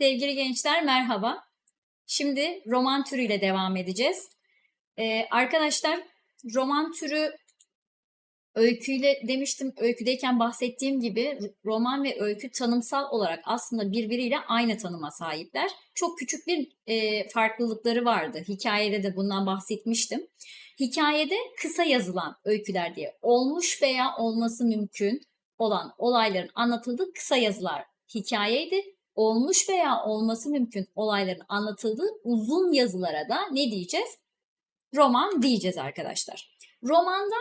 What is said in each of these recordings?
Sevgili gençler merhaba. Şimdi roman türüyle devam edeceğiz. Ee, arkadaşlar roman türü öyküyle demiştim öyküdeyken bahsettiğim gibi roman ve öykü tanımsal olarak aslında birbiriyle aynı tanıma sahipler. Çok küçük bir e, farklılıkları vardı. Hikayede de bundan bahsetmiştim. Hikayede kısa yazılan öyküler diye olmuş veya olması mümkün olan olayların anlatıldığı kısa yazılar hikayeydi olmuş veya olması mümkün olayların anlatıldığı uzun yazılara da ne diyeceğiz? Roman diyeceğiz arkadaşlar. Romanda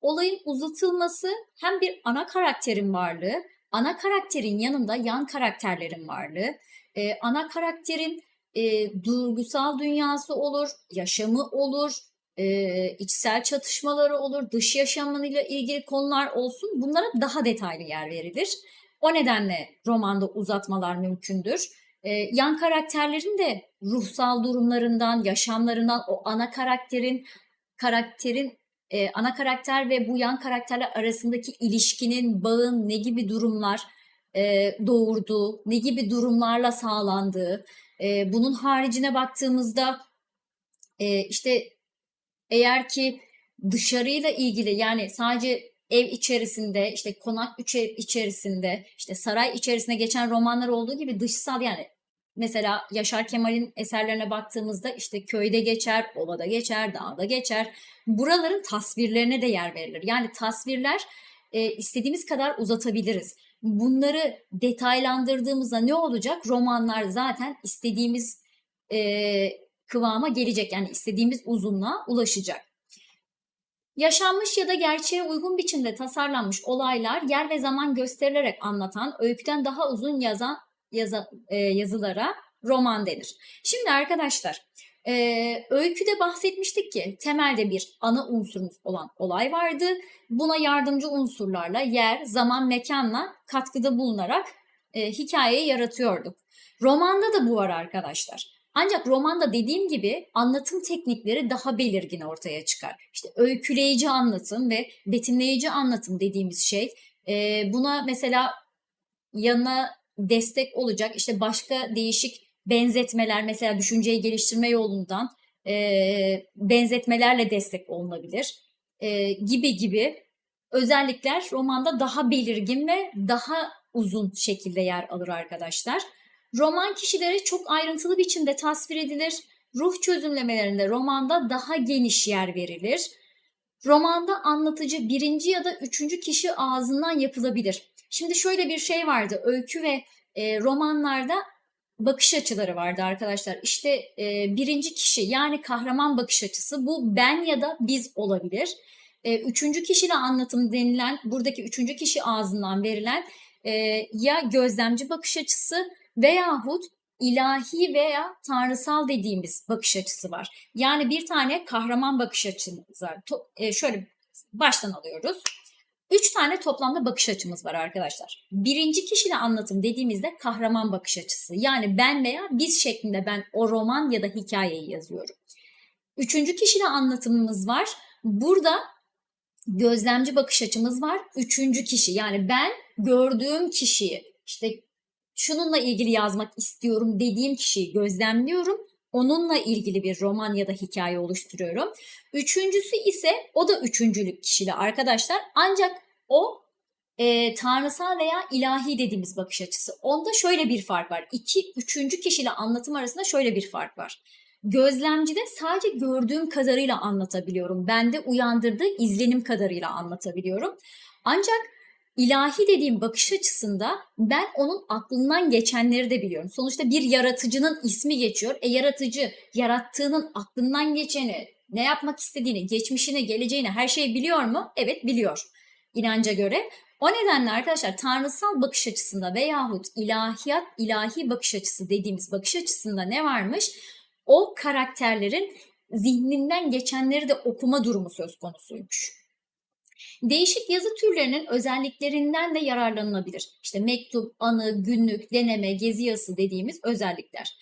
olayın uzatılması hem bir ana karakterin varlığı, ana karakterin yanında yan karakterlerin varlığı, e, ana karakterin e, duygusal dünyası olur, yaşamı olur, e, içsel çatışmaları olur, dış yaşamıyla ilgili konular olsun bunlara daha detaylı yer verilir. O nedenle romanda uzatmalar mümkündür. Ee, yan karakterlerin de ruhsal durumlarından, yaşamlarından, o ana karakterin karakterin e, ana karakter ve bu yan karakterler arasındaki ilişkinin, bağın ne gibi durumlar e, doğurduğu, ne gibi durumlarla sağlandığı, e, bunun haricine baktığımızda e, işte eğer ki dışarıyla ilgili yani sadece ev içerisinde, işte konak içerisinde, işte saray içerisinde geçen romanlar olduğu gibi dışsal yani mesela Yaşar Kemal'in eserlerine baktığımızda işte köyde geçer, ovada geçer, dağda geçer. Buraların tasvirlerine de yer verilir. Yani tasvirler e, istediğimiz kadar uzatabiliriz. Bunları detaylandırdığımızda ne olacak? Romanlar zaten istediğimiz e, kıvama gelecek. Yani istediğimiz uzunluğa ulaşacak. Yaşanmış ya da gerçeğe uygun biçimde tasarlanmış olaylar yer ve zaman gösterilerek anlatan, öyküden daha uzun yazan yaza, e, yazılara roman denir. Şimdi arkadaşlar, e, öyküde bahsetmiştik ki temelde bir ana unsurumuz olan olay vardı. Buna yardımcı unsurlarla yer, zaman, mekanla katkıda bulunarak e, hikayeyi yaratıyorduk. Romanda da bu var arkadaşlar. Ancak romanda dediğim gibi anlatım teknikleri daha belirgin ortaya çıkar. İşte öyküleyici anlatım ve betimleyici anlatım dediğimiz şey e, buna mesela yanına destek olacak işte başka değişik benzetmeler mesela düşünceyi geliştirme yolundan e, benzetmelerle destek olunabilir e, gibi gibi özellikler romanda daha belirgin ve daha uzun şekilde yer alır arkadaşlar. Roman kişileri çok ayrıntılı biçimde tasvir edilir. Ruh çözümlemelerinde romanda daha geniş yer verilir. Romanda anlatıcı birinci ya da üçüncü kişi ağzından yapılabilir. Şimdi şöyle bir şey vardı. Öykü ve e, romanlarda bakış açıları vardı arkadaşlar. İşte e, birinci kişi yani kahraman bakış açısı bu ben ya da biz olabilir. E, üçüncü kişiyle anlatım denilen buradaki üçüncü kişi ağzından verilen e, ya gözlemci bakış açısı veyahut ilahi veya tanrısal dediğimiz bakış açısı var. Yani bir tane kahraman bakış açımız var. E, şöyle baştan alıyoruz. Üç tane toplamda bakış açımız var arkadaşlar. Birinci kişiyle anlatım dediğimizde kahraman bakış açısı. Yani ben veya biz şeklinde ben o roman ya da hikayeyi yazıyorum. Üçüncü kişiyle anlatımımız var. Burada gözlemci bakış açımız var. Üçüncü kişi yani ben gördüğüm kişiyi işte şununla ilgili yazmak istiyorum dediğim kişiyi gözlemliyorum. Onunla ilgili bir roman ya da hikaye oluşturuyorum. Üçüncüsü ise o da üçüncülük kişili arkadaşlar. Ancak o e, tanrısal veya ilahi dediğimiz bakış açısı. Onda şöyle bir fark var. İki, üçüncü kişiyle anlatım arasında şöyle bir fark var. Gözlemcide sadece gördüğüm kadarıyla anlatabiliyorum. Bende uyandırdığı izlenim kadarıyla anlatabiliyorum. Ancak ilahi dediğim bakış açısında ben onun aklından geçenleri de biliyorum. Sonuçta bir yaratıcının ismi geçiyor. E yaratıcı yarattığının aklından geçeni, ne yapmak istediğini, geçmişini, geleceğini her şeyi biliyor mu? Evet biliyor inanca göre. O nedenle arkadaşlar tanrısal bakış açısında veyahut ilahiyat, ilahi bakış açısı dediğimiz bakış açısında ne varmış? O karakterlerin zihninden geçenleri de okuma durumu söz konusuymuş. Değişik yazı türlerinin özelliklerinden de yararlanılabilir. İşte mektup, anı, günlük, deneme, gezi yazısı dediğimiz özellikler.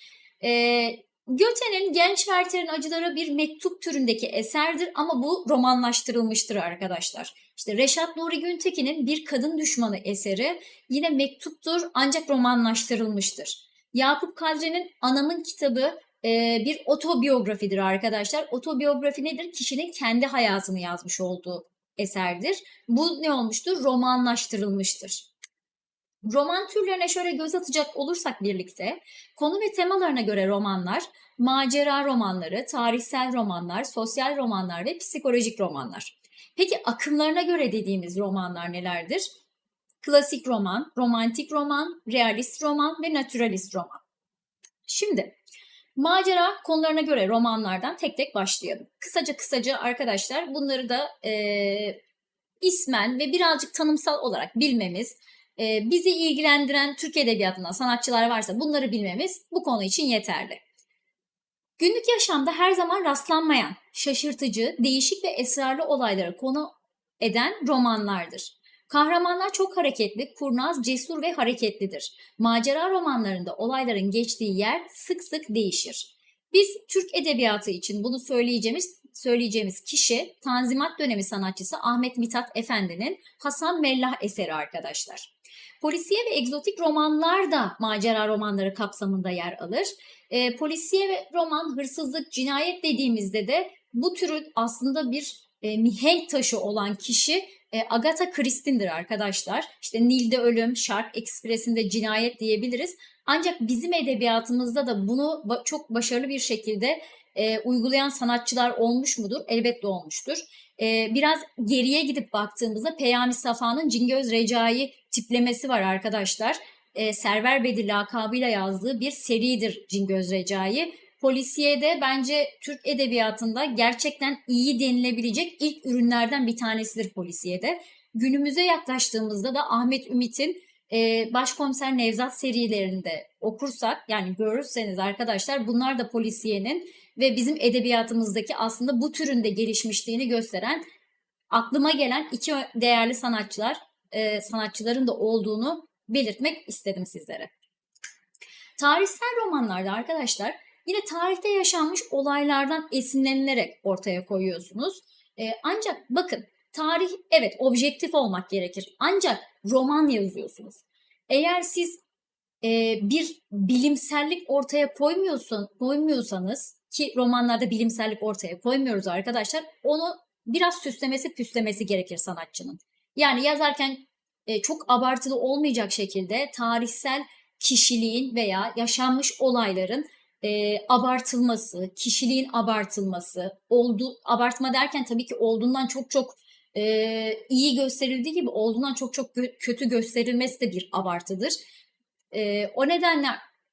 Ee, Göte'nin Genç Werther'in Acıları bir mektup türündeki eserdir ama bu romanlaştırılmıştır arkadaşlar. İşte Reşat Nuri Güntekin'in Bir Kadın Düşmanı eseri yine mektuptur ancak romanlaştırılmıştır. Yakup Kadri'nin Anamın kitabı bir otobiyografidir arkadaşlar. Otobiyografi nedir? Kişinin kendi hayatını yazmış olduğu eserdir. Bu ne olmuştur? Romanlaştırılmıştır. Roman türlerine şöyle göz atacak olursak birlikte, konu ve temalarına göre romanlar, macera romanları, tarihsel romanlar, sosyal romanlar ve psikolojik romanlar. Peki akımlarına göre dediğimiz romanlar nelerdir? Klasik roman, romantik roman, realist roman ve naturalist roman. Şimdi macera konularına göre romanlardan tek tek başlayalım. Kısaca kısaca arkadaşlar bunları da e, ismen ve birazcık tanımsal olarak bilmemiz, e, bizi ilgilendiren Türk Edebiyatı'ndan sanatçılar varsa bunları bilmemiz bu konu için yeterli. Günlük yaşamda her zaman rastlanmayan, şaşırtıcı, değişik ve esrarlı olaylara konu eden romanlardır. Kahramanlar çok hareketli, kurnaz, cesur ve hareketlidir. Macera romanlarında olayların geçtiği yer sık sık değişir. Biz Türk edebiyatı için bunu söyleyeceğimiz söyleyeceğimiz kişi Tanzimat dönemi sanatçısı Ahmet Mithat Efendi'nin Hasan Mellah eseri arkadaşlar. Polisiye ve egzotik romanlar da macera romanları kapsamında yer alır. E, polisiye ve roman, hırsızlık, cinayet dediğimizde de bu türün aslında bir e, mihenk taşı olan kişi e, Agatha Christie'dir arkadaşlar. İşte Nil'de ölüm, Shark Express'inde cinayet diyebiliriz. Ancak bizim edebiyatımızda da bunu ba- çok başarılı bir şekilde e, uygulayan sanatçılar olmuş mudur? Elbette olmuştur. E, biraz geriye gidip baktığımızda Peyami Safa'nın Cingöz Recai tiplemesi var arkadaşlar. E, Server Bedir lakabıyla yazdığı bir seridir Cingöz Recai. Polisiye'de bence Türk edebiyatında gerçekten iyi denilebilecek ilk ürünlerden bir tanesidir Polisiye'de. Günümüze yaklaştığımızda da Ahmet Ümit'in e, Başkomiser Nevzat serilerinde okursak yani görürseniz arkadaşlar bunlar da polisiyenin ve bizim edebiyatımızdaki aslında bu türünde gelişmişliğini gösteren aklıma gelen iki değerli sanatçılar e, sanatçıların da olduğunu belirtmek istedim sizlere. Tarihsel romanlarda arkadaşlar yine tarihte yaşanmış olaylardan esinlenilerek ortaya koyuyorsunuz. E, ancak bakın tarih evet objektif olmak gerekir. Ancak roman yazıyorsunuz. Eğer siz e, bir bilimsellik ortaya koymuyorsun, koymuyorsanız ki romanlarda bilimsellik ortaya koymuyoruz arkadaşlar. Onu biraz süslemesi püslemesi gerekir sanatçının. Yani yazarken e, çok abartılı olmayacak şekilde tarihsel kişiliğin veya yaşanmış olayların e, abartılması, kişiliğin abartılması, oldu abartma derken tabii ki olduğundan çok çok e, iyi gösterildiği gibi olduğundan çok çok kötü gösterilmesi de bir abartıdır. E, o nedenle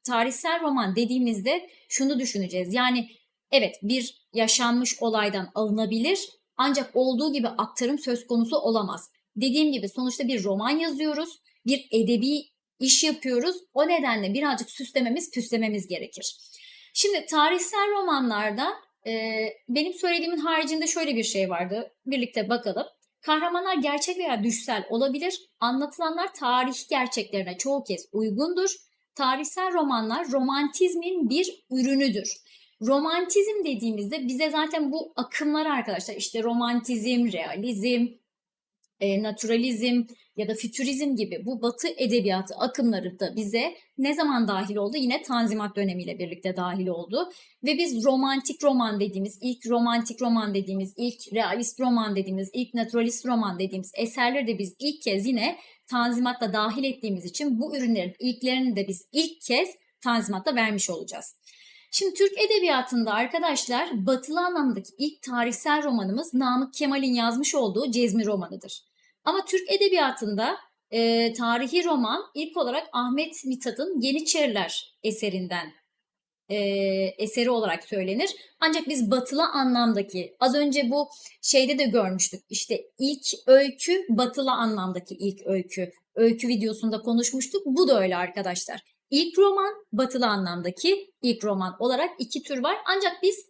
tarihsel roman dediğimizde şunu düşüneceğiz. Yani evet bir yaşanmış olaydan alınabilir ancak olduğu gibi aktarım söz konusu olamaz. Dediğim gibi sonuçta bir roman yazıyoruz, bir edebi iş yapıyoruz. O nedenle birazcık süslememiz, püslememiz gerekir. Şimdi tarihsel romanlarda e, benim söylediğimin haricinde şöyle bir şey vardı. Birlikte bakalım. Kahramanlar gerçek veya düşsel olabilir. Anlatılanlar tarih gerçeklerine çoğu kez uygundur. Tarihsel romanlar romantizmin bir ürünüdür. Romantizm dediğimizde bize zaten bu akımlar arkadaşlar işte romantizm, realizm, e, naturalizm ya da fütürizm gibi bu batı edebiyatı akımları da bize ne zaman dahil oldu? Yine Tanzimat dönemiyle birlikte dahil oldu. Ve biz romantik roman dediğimiz, ilk romantik roman dediğimiz, ilk realist roman dediğimiz, ilk naturalist roman dediğimiz eserleri de biz ilk kez yine Tanzimat'ta dahil ettiğimiz için bu ürünlerin ilklerini de biz ilk kez Tanzimat'ta vermiş olacağız. Şimdi Türk Edebiyatı'nda arkadaşlar batılı anlamdaki ilk tarihsel romanımız Namık Kemal'in yazmış olduğu Cezmi romanıdır. Ama Türk Edebiyatı'nda e, tarihi roman ilk olarak Ahmet Mithat'ın Yeniçeriler eserinden e, eseri olarak söylenir. Ancak biz batılı anlamdaki az önce bu şeyde de görmüştük. İşte ilk öykü batılı anlamdaki ilk öykü. Öykü videosunda konuşmuştuk. Bu da öyle arkadaşlar. İlk roman batılı anlamdaki ilk roman olarak iki tür var. Ancak biz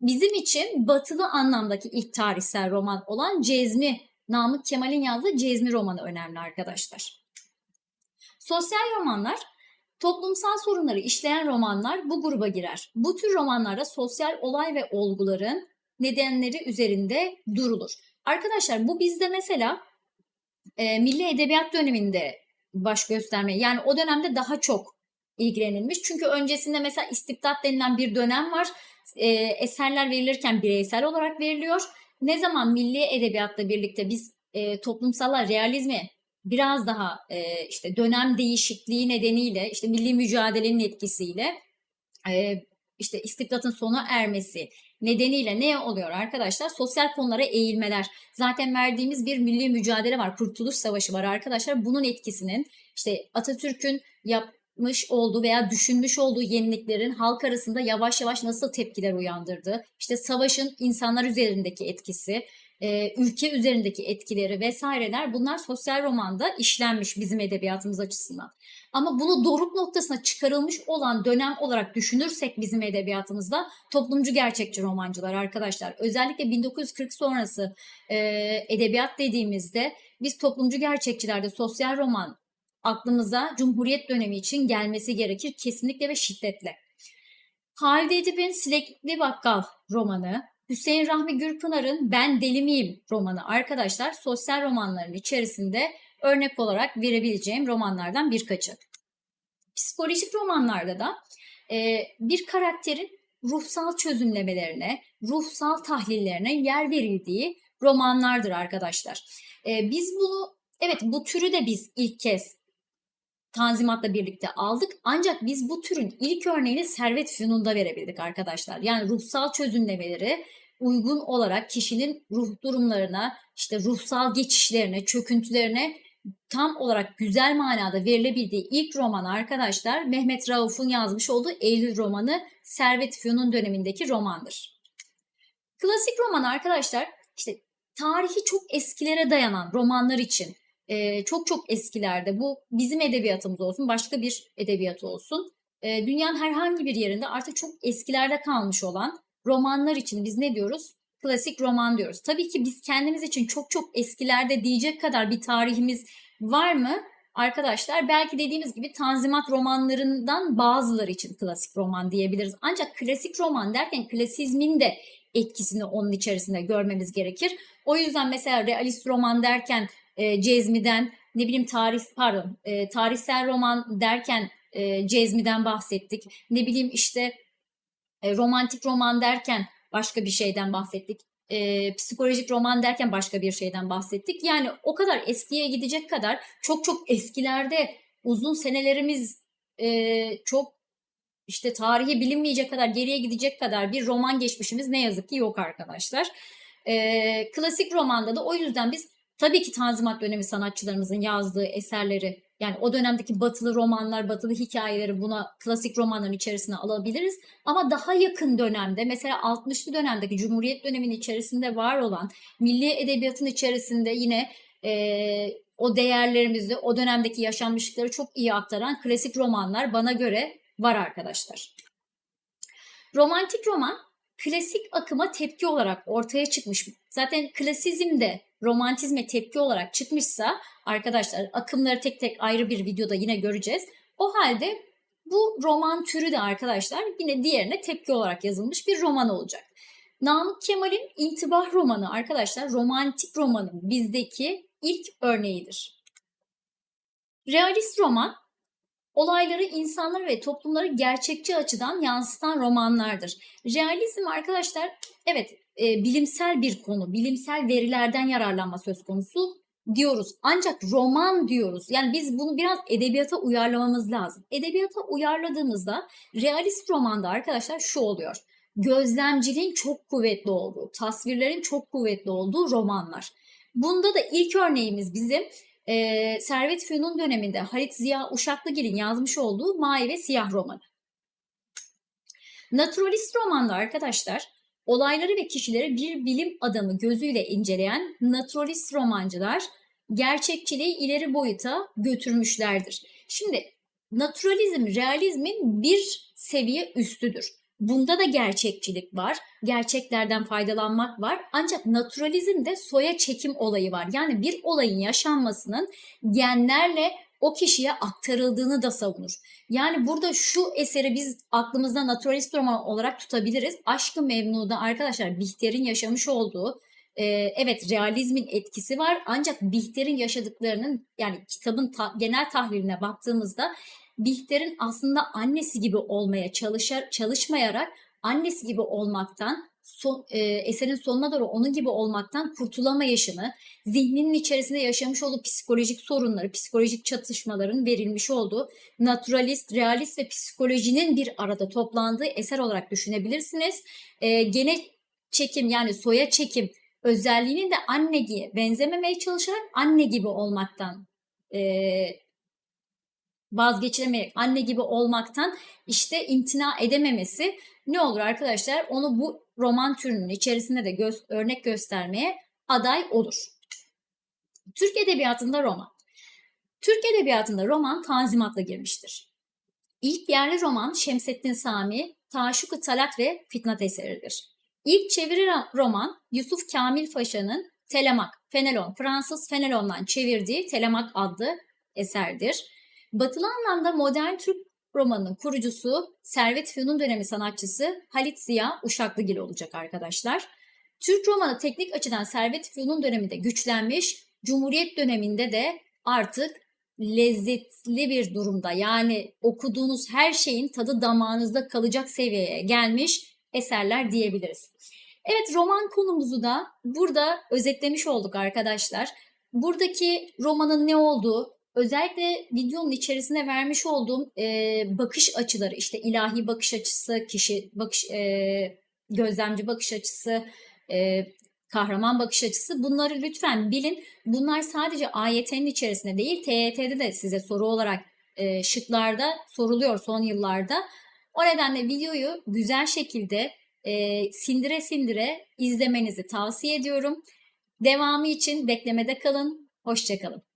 bizim için batılı anlamdaki ilk tarihsel roman olan Cezmi Namık Kemal'in yazdığı Cezmi romanı önemli arkadaşlar. Sosyal romanlar toplumsal sorunları işleyen romanlar bu gruba girer. Bu tür romanlarda sosyal olay ve olguların nedenleri üzerinde durulur. Arkadaşlar bu bizde mesela e, Milli Edebiyat döneminde baş göstermeye yani o dönemde daha çok ilgilenilmiş. Çünkü öncesinde mesela istibdat denilen bir dönem var. E, eserler verilirken bireysel olarak veriliyor. Ne zaman milli edebiyatla birlikte biz e, toplumsala, realizmi biraz daha e, işte dönem değişikliği nedeniyle, işte milli mücadelenin etkisiyle e, işte istibdatın sona ermesi nedeniyle ne oluyor arkadaşlar? Sosyal konulara eğilmeler. Zaten verdiğimiz bir milli mücadele var. Kurtuluş Savaşı var arkadaşlar. Bunun etkisinin işte Atatürk'ün yapmış olduğu veya düşünmüş olduğu yeniliklerin halk arasında yavaş yavaş nasıl tepkiler uyandırdığı, işte savaşın insanlar üzerindeki etkisi, e, ülke üzerindeki etkileri vesaireler bunlar sosyal romanda işlenmiş bizim edebiyatımız açısından. Ama bunu doruk noktasına çıkarılmış olan dönem olarak düşünürsek bizim edebiyatımızda toplumcu gerçekçi romancılar arkadaşlar. Özellikle 1940 sonrası e, edebiyat dediğimizde biz toplumcu gerçekçilerde sosyal roman aklımıza Cumhuriyet dönemi için gelmesi gerekir kesinlikle ve şiddetle. Halide Edip'in Silekli Bakkal romanı, Hüseyin Rahmi Gürpınar'ın Ben Deli Miyim romanı arkadaşlar sosyal romanların içerisinde örnek olarak verebileceğim romanlardan birkaçı. Psikolojik romanlarda da e, bir karakterin ruhsal çözümlemelerine, ruhsal tahlillerine yer verildiği romanlardır arkadaşlar. E, biz bunu, evet bu türü de biz ilk kez Tanzimat'la birlikte aldık. Ancak biz bu türün ilk örneğini Servet Fünun'da verebildik arkadaşlar. Yani ruhsal çözümlemeleri uygun olarak kişinin ruh durumlarına, işte ruhsal geçişlerine, çöküntülerine tam olarak güzel manada verilebildiği ilk roman arkadaşlar Mehmet Rauf'un yazmış olduğu Eylül romanı Servet Fünun dönemindeki romandır. Klasik roman arkadaşlar işte tarihi çok eskilere dayanan romanlar için e, çok çok eskilerde bu bizim edebiyatımız olsun başka bir edebiyat olsun e, dünyanın herhangi bir yerinde artık çok eskilerde kalmış olan romanlar için biz ne diyoruz? Klasik roman diyoruz. Tabii ki biz kendimiz için çok çok eskilerde diyecek kadar bir tarihimiz var mı? Arkadaşlar belki dediğimiz gibi Tanzimat romanlarından bazıları için klasik roman diyebiliriz. Ancak klasik roman derken klasizmin de etkisini onun içerisinde görmemiz gerekir. O yüzden mesela realist roman derken e, Cezmi'den ne bileyim tarih pardon e, tarihsel roman derken e, Cezmi'den bahsettik. Ne bileyim işte e, romantik roman derken başka bir şeyden bahsettik. E, psikolojik roman derken başka bir şeyden bahsettik. Yani o kadar eskiye gidecek kadar çok çok eskilerde uzun senelerimiz e, çok işte tarihi bilinmeyecek kadar geriye gidecek kadar bir roman geçmişimiz ne yazık ki yok arkadaşlar. E, klasik romanda da o yüzden biz tabii ki Tanzimat dönemi sanatçılarımızın yazdığı eserleri yani o dönemdeki batılı romanlar, batılı hikayeleri buna klasik romanların içerisine alabiliriz. Ama daha yakın dönemde mesela 60'lı dönemdeki Cumhuriyet döneminin içerisinde var olan milli edebiyatın içerisinde yine e, o değerlerimizi, o dönemdeki yaşanmışlıkları çok iyi aktaran klasik romanlar bana göre var arkadaşlar. Romantik roman klasik akıma tepki olarak ortaya çıkmış. Zaten klasizm de romantizme tepki olarak çıkmışsa arkadaşlar akımları tek tek ayrı bir videoda yine göreceğiz. O halde bu roman türü de arkadaşlar yine diğerine tepki olarak yazılmış bir roman olacak. Namık Kemal'in İntibah romanı arkadaşlar romantik romanın bizdeki ilk örneğidir. Realist roman olayları, insanları ve toplumları gerçekçi açıdan yansıtan romanlardır. Realizm arkadaşlar evet e, bilimsel bir konu, bilimsel verilerden yararlanma söz konusu diyoruz. Ancak roman diyoruz. Yani biz bunu biraz edebiyata uyarlamamız lazım. Edebiyata uyarladığımızda realist romanda arkadaşlar şu oluyor. Gözlemciliğin çok kuvvetli olduğu, tasvirlerin çok kuvvetli olduğu romanlar. Bunda da ilk örneğimiz bizim e, Servet Fünun döneminde Halit Ziya Uşaklıgil'in yazmış olduğu Mavi ve Siyah romanı. Naturalist romanda arkadaşlar olayları ve kişileri bir bilim adamı gözüyle inceleyen naturalist romancılar gerçekçiliği ileri boyuta götürmüşlerdir. Şimdi naturalizm realizmin bir seviye üstüdür. Bunda da gerçekçilik var. Gerçeklerden faydalanmak var. Ancak naturalizmde soya çekim olayı var. Yani bir olayın yaşanmasının genlerle o kişiye aktarıldığını da savunur. Yani burada şu eseri biz aklımızda naturalist roman olarak tutabiliriz. Aşkı Memnu'da arkadaşlar Bihter'in yaşamış olduğu e, evet realizmin etkisi var ancak Bihter'in yaşadıklarının yani kitabın ta, genel tahliline baktığımızda Bihter'in aslında annesi gibi olmaya çalışar, çalışmayarak annesi gibi olmaktan son, e, eserin sonuna doğru onun gibi olmaktan kurtulamayışını, zihninin içerisinde yaşamış olduğu psikolojik sorunları, psikolojik çatışmaların verilmiş olduğu naturalist, realist ve psikolojinin bir arada toplandığı eser olarak düşünebilirsiniz. E, gene çekim yani soya çekim özelliğinin de anne gibi benzememeye çalışarak anne gibi olmaktan e, vazgeçilemeyerek anne gibi olmaktan işte imtina edememesi ne olur arkadaşlar onu bu roman türünün içerisinde de göz, örnek göstermeye aday olur. Türk Edebiyatı'nda roman. Türk Edebiyatı'nda roman tanzimatla girmiştir. İlk yerli roman Şemsettin Sami, Taşuk-ı Talat ve Fitnat eseridir. İlk çeviri roman Yusuf Kamil Paşa'nın Telemak, Fenelon, Fransız Fenelon'dan çevirdiği Telemak adlı eserdir. Batılı anlamda modern Türk romanının kurucusu Servet Fünun dönemi sanatçısı Halit Ziya Uşaklıgil olacak arkadaşlar. Türk romanı teknik açıdan Servet Fünun döneminde güçlenmiş, Cumhuriyet döneminde de artık lezzetli bir durumda. Yani okuduğunuz her şeyin tadı damağınızda kalacak seviyeye gelmiş eserler diyebiliriz. Evet roman konumuzu da burada özetlemiş olduk arkadaşlar. Buradaki romanın ne olduğu, özellikle videonun içerisine vermiş olduğum e, bakış açıları işte ilahi bakış açısı, kişi bakış e, gözlemci bakış açısı, e, kahraman bakış açısı bunları lütfen bilin. Bunlar sadece AYT'nin içerisinde değil TYT'de de size soru olarak e, şıklarda soruluyor son yıllarda. O nedenle videoyu güzel şekilde e, sindire sindire izlemenizi tavsiye ediyorum. Devamı için beklemede kalın. Hoşçakalın.